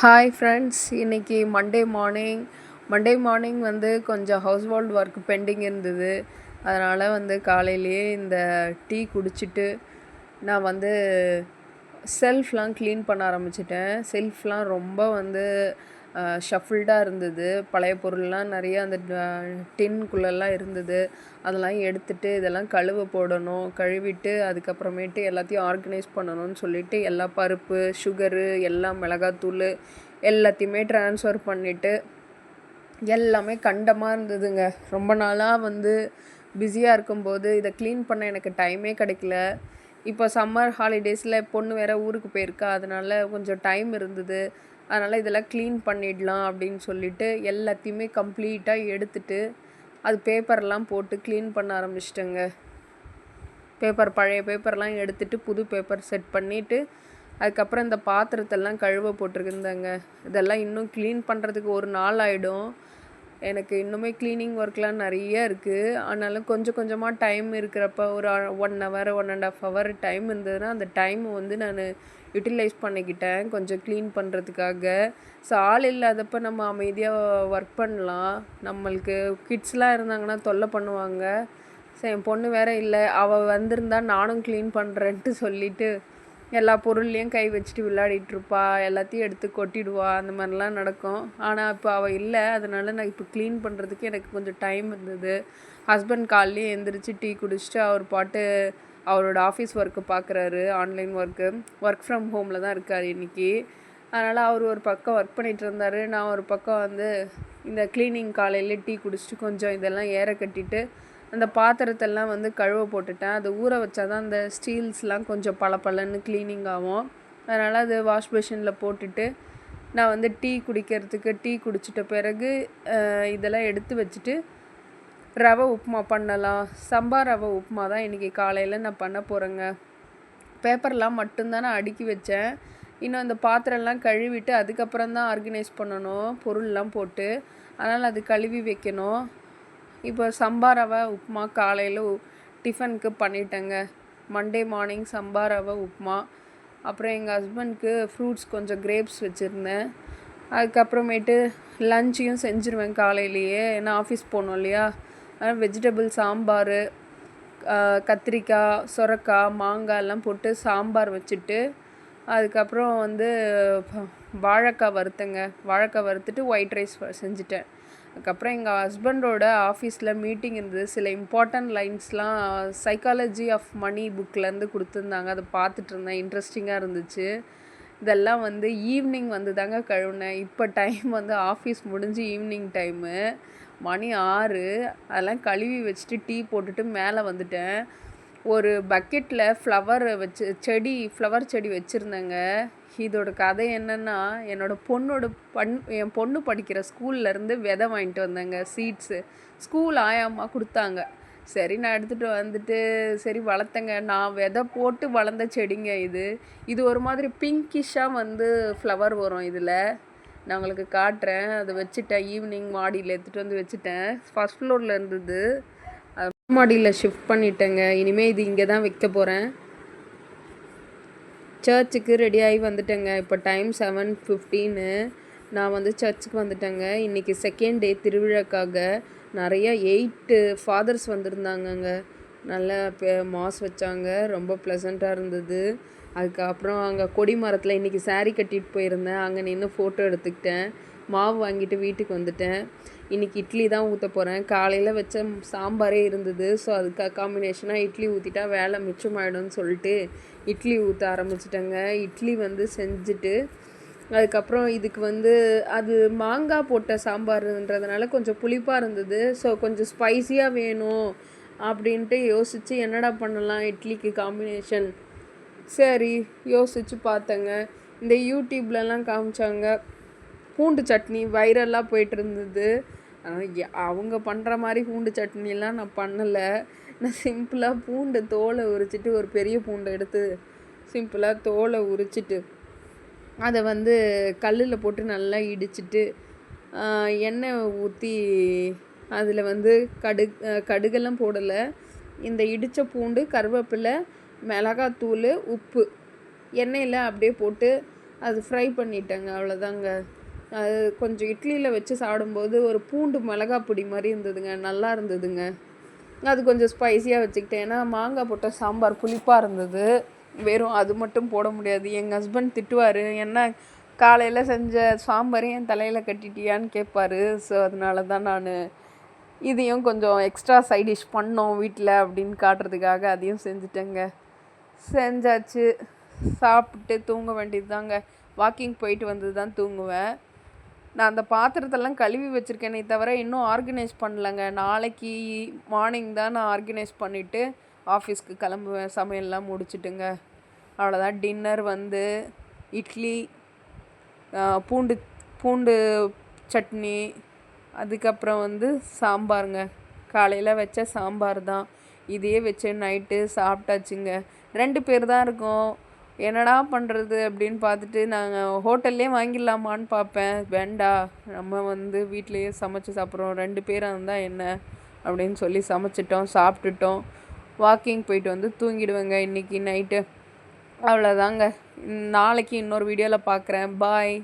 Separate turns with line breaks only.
Hi friends இன்றைக்கி Monday morning Monday morning வந்து கொஞ்சம் ஹவுஸ் ஹோல்ட் ஒர்க் பெண்டிங் இருந்தது. அதனால் வந்து காலையிலேயே இந்த டீ குடிச்சிட்டு நான் வந்து செல்ஃப்லாம் க்ளீன் பண்ண ஆரம்பிச்சிட்டேன். செல்ஃப்லாம் ரொம்ப வந்து ஷஃபிள்டாக இருந்தது. பழைய பொருள்லாம் நிறைய அந்த டின்குள்ளெல்லாம் இருந்தது. அதெல்லாம் எடுத்துட்டு இதெல்லாம் கழுவ போடணும். கழுவிட்டு அதுக்கப்புறமேட்டு எல்லாத்தையும் ஆர்கனைஸ் பண்ணணும்னு சொல்லிட்டு எல்லா பருப்பு சுகரு எல்லாம் மிளகாத்தூள் எல்லாத்தையுமே ட்ரான்ஸ்ஃபர் பண்ணிவிட்டு எல்லாமே கண்டமாக இருந்ததுங்க. ரொம்ப நாளாக வந்து பிஸியாக இருக்கும்போது இதை க்ளீன் பண்ண எனக்கு டைமே கிடைக்கல. இப்போ சம்மர் ஹாலிடேஸில் பொண்ணு வேறு ஊருக்கு போயிருக்கா. அதனால் கொஞ்சம் டைம் இருந்தது. அதனால் இதெல்லாம் க்ளீன் பண்ணிடலாம் அப்படின்னு சொல்லிட்டு எல்லாத்தையுமே கம்ப்ளீட்டாக எடுத்துட்டு அது பேப்பர்லாம் போட்டு க்ளீன் பண்ண ஆரம்பிச்சிட்டேங்க. பேப்பர் பழைய பேப்பர்லாம் எடுத்துட்டு புது பேப்பர் செட் பண்ணிவிட்டு அதுக்கப்புறம் இந்த பாத்திரத்தெல்லாம் கழுவ போட்டிருக்குந்தாங்க இதெல்லாம் இன்னும் க்ளீன் பண்ணுறதுக்கு ஒரு நாள் ஆகிடும் எனக்கு இன்னுமே க்ளீனிங் ஒர்க்லாம் நிறைய இருக்குது ஆனாலும் கொஞ்சம் கொஞ்சமாக டைம் இருக்கிறப்ப ஒரு one hour one and half hour time இருந்ததுன்னா அந்த டைம் வந்து நான் யூட்டிலைஸ் பண்ணிக்கிட்டேன். கொஞ்சம் க்ளீன் பண்ணுறதுக்காக ஸோ ஆள் இல்லாதப்போ நம்ம அமைதியாக ஒர்க் பண்ணலாம். நம்மளுக்கு கிட்ஸ்லாம் இருந்தாங்கன்னா தொல்லை பண்ணுவாங்க. ஸோ என் பொண்ணு வேற இல்லை. அவள் வந்திருந்தா நானும் க்ளீன் பண்ணுறேன்ட்டு சொல்லிவிட்டு எல்லா பொருள்லேயும் கை வச்சுட்டு விளையாடிட்டுருப்பா எல்லாத்தையும் எடுத்து கொட்டிடுவா அந்த மாதிரிலாம் நடக்கும். ஆனால் இப்போ அவள் இல்லை. அதனால் நான் இப்போ க்ளீன் பண்ணுறதுக்கு எனக்கு கொஞ்சம் டைம் இருந்தது. ஹஸ்பண்ட் காலையிலேயே எழுந்திரிச்சு டீ குடிச்சிட்டு அவர் பாட்டு அவரோட ஆஃபீஸ் ஒர்க்கு பார்க்குறாரு ஆன்லைன் ஒர்க்கு ஒர்க் ஃப்ரம் ஹோமில் தான் இருக்கார் இன்றைக்கி அதனால் அவர் ஒரு பக்கம் ஒர்க் பண்ணிகிட்டு இருந்தார். நான் ஒரு பக்கம் வந்து இந்த க்ளீனிங் காலையில் டீ குடிச்சிட்டு கொஞ்சம் இதெல்லாம் ஏற கட்டிட்டு அந்த பாத்திரத்தெல்லாம் வந்து கழுவ போட்டுட்டேன். அது ஊற வச்சா தான் அந்த ஸ்டீல்ஸ்லாம் கொஞ்சம் பளபளன்னு க்ளீனிங் ஆகும். அதனால் அது வாஷ் போட்டுட்டு நான் வந்து டீ குடிக்கிறதுக்கு டீ குடிச்சிட்ட பிறகு இதெல்லாம் எடுத்து வச்சுட்டு ரவை உப்புமா பண்ணலாம். சம்பா ரவை உப்புமா தான் இன்றைக்கி காலையில் நான் பண்ண போகிறேங்க பேப்பர்லாம் மட்டும்தான் நான் அடுக்கி வச்சேன். இன்னும் அந்த பாத்திரம்லாம் கழுவிட்டு அதுக்கப்புறம் தான் ஆர்கனைஸ் பண்ணணும். பொருள்லாம் போட்டு. அதனால் அது கழுவி வைக்கணும். இப்போ சம்பா ரவை உப்புமா காலையில் டிஃபனுக்கு பண்ணிட்டேங்க. மண்டே மார்னிங் சம்பா ரவை உப்புமா அப்புறம் எங்கள் ஹஸ்பண்ட்க்கு ஃப்ரூட்ஸ் கொஞ்சம் கிரேப்ஸ் வச்சுருந்தேன். அதுக்கப்புறமேட்டு லஞ்சையும் செஞ்சுருவேன் காலையிலேயே. ஏன்னா ஆஃபீஸ் போகணும் இல்லையா? வெஜிடபிள் சாம்பார் கத்திரிக்காய் சுரக்காய் மாங்காய் எல்லாம் போட்டு சாம்பார் வச்சுட்டு அதுக்கப்புறம் வந்து வாழைக்காய் வறுத்தேங்க. வாழைக்காய் வறுத்துட்டு ஒயிட் ரைஸ் செஞ்சுட்டேன். அதுக்கப்புறம் எங்கள் ஹஸ்பண்டோட ஆஃபீஸில் மீட்டிங் இருந்தது. சில இம்பார்ட்டண்ட் லைன்ஸ்லாம் சைக்காலஜி ஆஃப் மணி புக்லேருந்து கொடுத்துருந்தாங்க. அதை பார்த்துட்டு இருந்தேன். இன்ட்ரெஸ்டிங்காக இருந்துச்சு. இதெல்லாம் வந்து ஈவினிங் வந்து தாங்க கழுவினேன். இப்போ டைம் வந்து ஆஃபீஸ் முடிஞ்சு ஈவினிங் டைமு மணி ஆறு. அதெல்லாம் கழுவி வச்சுட்டு டீ போட்டுட்டு மேலே வந்துட்டேன். ஒரு பக்கெட்டில் ஃப்ளவர் வச்சு செடி ஃப்ளவர் செடி வச்சுருந்தேங்க. இதோட கதை என்னென்னா என்னோடய பொண்ணோட பண் என் பொண்ணு படிக்கிற ஸ்கூல்லேருந்து விதை வாங்கிட்டு வந்தேங்க சீட்ஸு ஸ்கூல் ஆயாமா கொடுத்தாங்க. சரி நான் எடுத்துகிட்டு வந்துட்டு சரி வளர்த்தேங்க. நான் விதை போட்டு வளர்ந்த செடிங்க இது. இது ஒரு மாதிரி பிங்கிஷாக வந்து ஃப்ளவர் வரும் இதில். நான் உங்களுக்கு காட்டுறேன். அதை வச்சுட்டேன். ஈவினிங் மாடியில் எடுத்துகிட்டு வந்து வச்சுட்டேன். ஃபஸ்ட் ஃப்ளோரில் இருந்தது. மாடியில் ஷிஃப்ட் பண்ணிட்டேங்க. இனிமேல் இது இங்கே தான் வைக்க போகிறேன் சர்ச்சுக்கு ரெடியாகி வந்துட்டேங்க. இப்போ டைம் செவன் ஃபிஃப்டீனு நான் வந்து சர்ச்சுக்கு வந்துட்டேங்க. இன்றைக்கி செகண்ட் டே திருவிழாக்காக நிறைய எயிட்டு ஃபாதர்ஸ் வந்திருந்தாங்கங்க. நல்லா மாஸ் வச்சாங்க. ரொம்ப ப்ளசண்ட்டாக இருந்தது. அதுக்கப்புறம் அங்கே கொடி மரத்தில் இன்றைக்கி சாரீ கட்டிட்டு போயிருந்தேன். அங்கே நின்று ஃபோட்டோ எடுத்துக்கிட்டேன். மாவு வாங்கிட்டு வீட்டுக்கு வந்துட்டேன். இன்றைக்கி இட்லி தான் ஊற்ற போகிறேன் காலையில் வச்ச சாம்பாரே இருந்தது. ஸோ அதுக்கு காம்பினேஷனாக இட்லி ஊற்றிட்டா வேலை மிச்சமாயிடும்னு சொல்லிட்டு இட்லி ஊற்ற ஆரம்பிச்சிட்டேங்க. இட்லி வந்து செஞ்சுட்டு அதுக்கப்புறம் இதுக்கு வந்து அது மாங்காய் போட்ட சாம்பார்ன்றதுனால கொஞ்சம் புளிப்பாக இருந்தது. ஸோ கொஞ்சம் ஸ்பைஸியாக வேணும் அப்படின்ட்டு யோசித்து என்னடா பண்ணலாம் இட்லிக்கு காம்பினேஷன் சரி யோசித்து பார்த்தேங்க. இந்த யூடியூப்லலாம் காமிச்சாங்க. பூண்டு சட்னி வைரலாக போயிட்டு இருந்தது அவங்க பண்ணுற மாதிரி பூண்டு சட்னிலாம் நான் பண்ணலை. நான் சிம்பிளாக பூண்டு தோலை உரிச்சிட்டு ஒரு பெரிய பூண்டை எடுத்து சிம்பிளாக தோலை உரிச்சிட்டு அதை வந்து கல்லில் போட்டு நல்லா இடிச்சிட்டு எண்ணெய் ஊற்றி அதில் வந்து கடு கடுகெல்லாம் போடலை. இந்த இடித்த பூண்டு கருவேப்பிலை மிளகாத்தூள் உப்பு எண்ணெயில் அப்படியே போட்டு அது ஃப்ரை பண்ணிட்டேங்க. அவ்வளோதாங்க அது கொஞ்சம் இட்லியில் வச்சு சாப்பிடும்போது ஒரு பூண்டு மிளகா பொடி மாதிரி இருந்ததுங்க நல்லா இருந்ததுங்க. அது கொஞ்சம் ஸ்பைஸியாக வச்சுக்கிட்டேன். ஏன்னா மாங்காய் போட்ட சாம்பார் புளிப்பாக இருந்தது. வெறும் அது மட்டும் போட முடியாது. எங்கள் ஹஸ்பண்ட் திட்டுவார் என்ன காலையில் செஞ்ச சாம்பாரையும் என் தலையில் கட்டிட்டியான்னு கேட்பாரு. ஸோ அதனால தான் நான் இதையும் கொஞ்சம் எக்ஸ்ட்ரா சைட் டிஷ் பண்ணோம் வீட்டில் அப்படின்னு காட்டுறதுக்காக அதையும் செஞ்சுட்டேங்க. செஞ்சாச்சு. சாப்பிட்டு தூங்க வேண்டியது தாங்க வாக்கிங் போயிட்டு வந்து தான் தூங்குவேன். நான் அந்த பாத்திரத்தெல்லாம் கழுவி வச்சுருக்கேனே தவிர இன்னும் ஆர்கனைஸ் பண்ணலங்க. நாளைக்கு மார்னிங் தான் நான் ஆர்கனைஸ் பண்ணிவிட்டு ஆஃபீஸ்க்கு கிளம்புவேன். சமையல்லாம் முடிச்சுட்டுங்க. அவ்வளோதான் டின்னர் வந்து இட்லி பூண்டு பூண்டு சட்னி அதுக்கப்புறம் வந்து சாம்பாருங்க. காலையில் வச்ச சாம்பார் தான். இதையே வச்சு நைட்டு சாப்பிட்டாச்சுங்க. ரெண்டு பேர் தான் இருக்கோம். என்னடா பண்ணுறது அப்படின்னு பார்த்துட்டு நாங்கள் ஹோட்டல்லே வாங்கிடலாமான்னு பார்ப்பேன். வேண்டா நம்ம வந்து வீட்லேயே சமைச்சு சாப்பிட்றோம். ரெண்டு பேராக இருந்தால் என்ன? அப்படின்னு சொல்லி சமைச்சிட்டோம் சாப்பிட்டுட்டோம். வாக்கிங் போயிட்டு வந்து தூங்கிடுவேங்க இன்றைக்கி நைட்டு. அவ்வளோதாங்க நாளைக்கு இன்னொரு வீடியோவில் பார்க்குறேன் பாய்.